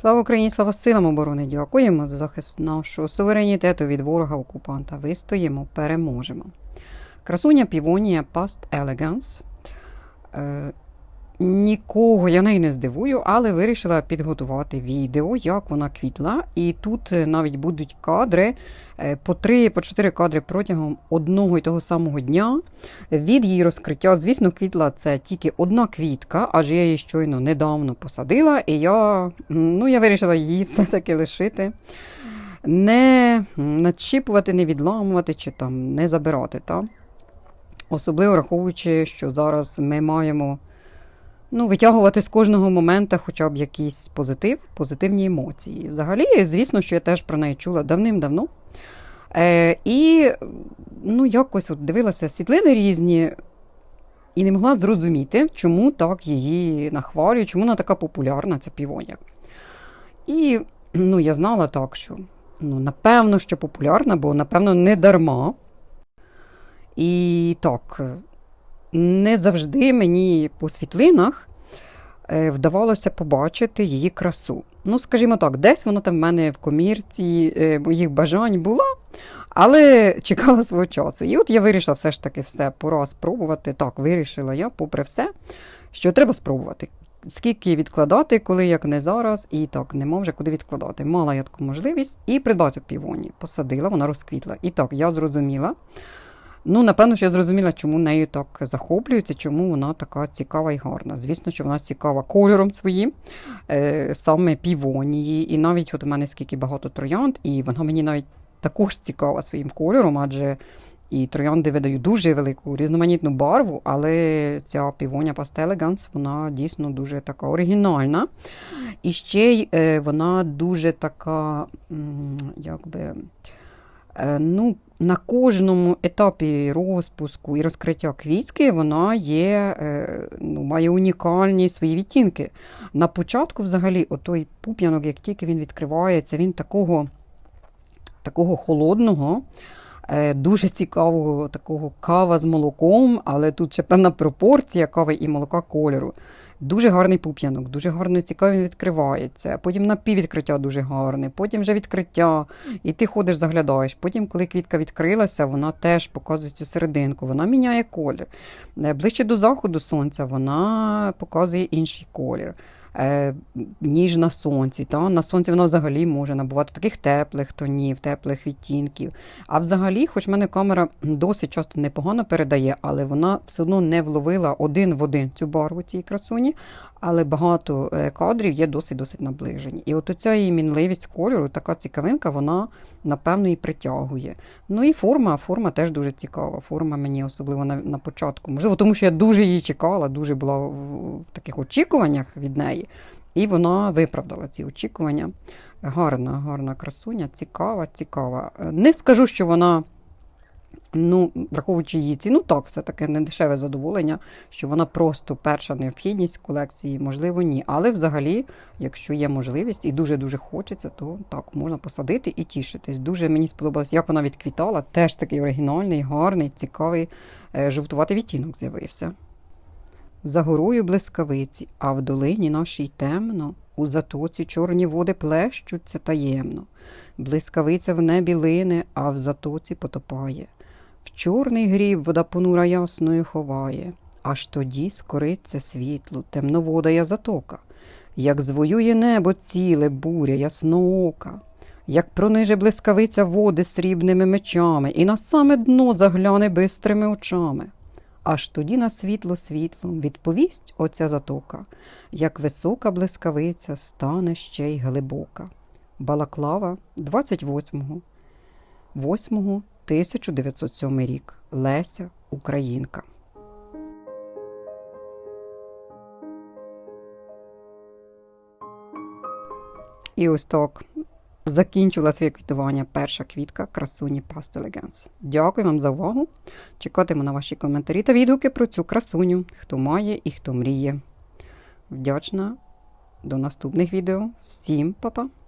Слава Україні, слава силам оборони! Дякуємо за захист нашого суверенітету від ворога окупанта. Вистоїмо, переможемо. Красуня Півонія Past Elegance. Нікого я неї не здивую, але вирішила підготувати відео, як вона квітла. І тут е, навіть будуть кадри е, по 3 по 4 кадри протягом одного і того самого дня від її розкриття. Звісно, квітла це тільки одна квітка, адже я її щойно недавно посадила, і я, ну, я вирішила її все-таки лишити. Не начіпувати, не відламувати чи там не забирати. Та? Особливо враховуючи, що зараз ми маємо ну, витягувати з кожного моменту хоча б якийсь позитив, позитивні емоції. Взагалі, звісно, що я теж про неї чула давним-давно. Е, і ну, якось от дивилася світлини різні і не могла зрозуміти, чому так її нахвалюють, чому вона така популярна, ця півоня. І ну, я знала так, що ну, напевно, що популярна, бо напевно не дарма. І так, не завжди мені по світлинах е, вдавалося побачити її красу. Ну, скажімо так, десь вона там в мене в комірці е, моїх бажань була, але чекала свого часу. І от я вирішила все ж таки все пора спробувати. Так, вирішила я, попри все, що треба спробувати. Скільки відкладати, коли як не зараз, і так, нема вже куди відкладати. Мала я таку можливість і придбати півоні. Посадила, вона розквітла. І так, я зрозуміла. Ну, напевно, що я зрозуміла, чому нею так захоплюються, чому вона така цікава і гарна. Звісно, що вона цікава кольором своїм, е, саме півонії. І навіть от у мене скільки багато троянд, і вона мені навіть також цікава своїм кольором, адже і троянди видають дуже велику різноманітну барву, але ця півоня Past вона дійсно дуже така оригінальна. І ще й е, вона дуже така, м, якби. Е, Ну, на кожному етапі розпуску і розкриття квітки вона є, е, ну, має унікальні свої відтінки. На початку, взагалі, отой пуп'янок, як тільки він відкривається, він такого, такого холодного, дуже цікавого такого кава з молоком, але тут ще певна пропорція кави і молока кольору. Дуже гарний пуп'янок, дуже гарно цікаво він відкривається. Потім напіввідкриття дуже гарне, потім вже відкриття, і ти ходиш, заглядаєш. Потім, коли квітка відкрилася, вона теж показує цю серединку, вона міняє колір. Е, Ближче до заходу сонця вона показує інший колір. Е, Ніж на сонці. Та? На сонці воно взагалі може набувати таких теплих тонів, теплих відтінків. А взагалі, хоч в мене камера досить часто непогано передає, але вона все одно не вловила один в один цю барву цієї красуні, але багато е, кадрів є досить-досить наближені. І от оця її мінливість кольору, така цікавинка, вона напевно і притягує. Ну і форма, форма теж дуже цікава. Форма мені особливо на, на початку. Можливо, тому що я дуже її чекала, дуже була в, таких очікуваннях від неї. І вона виправдала ці очікування. Гарна, гарна красуня, цікава, цікава. Е, Не скажу, що вона, ну, враховуючи її ціну, так, все-таки не дешеве задоволення, що вона просто перша необхідність колекції, можливо, ні. Але взагалі, якщо є можливість і дуже-дуже хочеться, то так, можна посадити і тішитись. Дуже мені сподобалось, як вона відквітала. Теж такий оригінальний, гарний, цікавий, е, жовтуватий відтінок з'явився. За горою блискавиці, а в долині нашій темно, у затоці чорні води плещуться таємно. Блискавиця в небі лине, а в затоці потопає. В чорний гріб вода понура ясною ховає, аж тоді скориться світло, темноводая затока, як звоює небо ціле буря ясноока, як прониже блискавиця води срібними мечами, і на саме дно загляне бистрими очами. Аж тоді на світло світлом відповість оця затока, як висока блискавиця стане ще й глибока. Балаклава 28 8 1907 рік. Леся Українка. І ось так закінчила своє квітування перша квітка красуні Elegance. Дякую вам за увагу. Чекатиму на ваші коментарі та відгуки про цю красуню, хто має і хто мріє. Вдячна. До наступних відео. Всім па-па!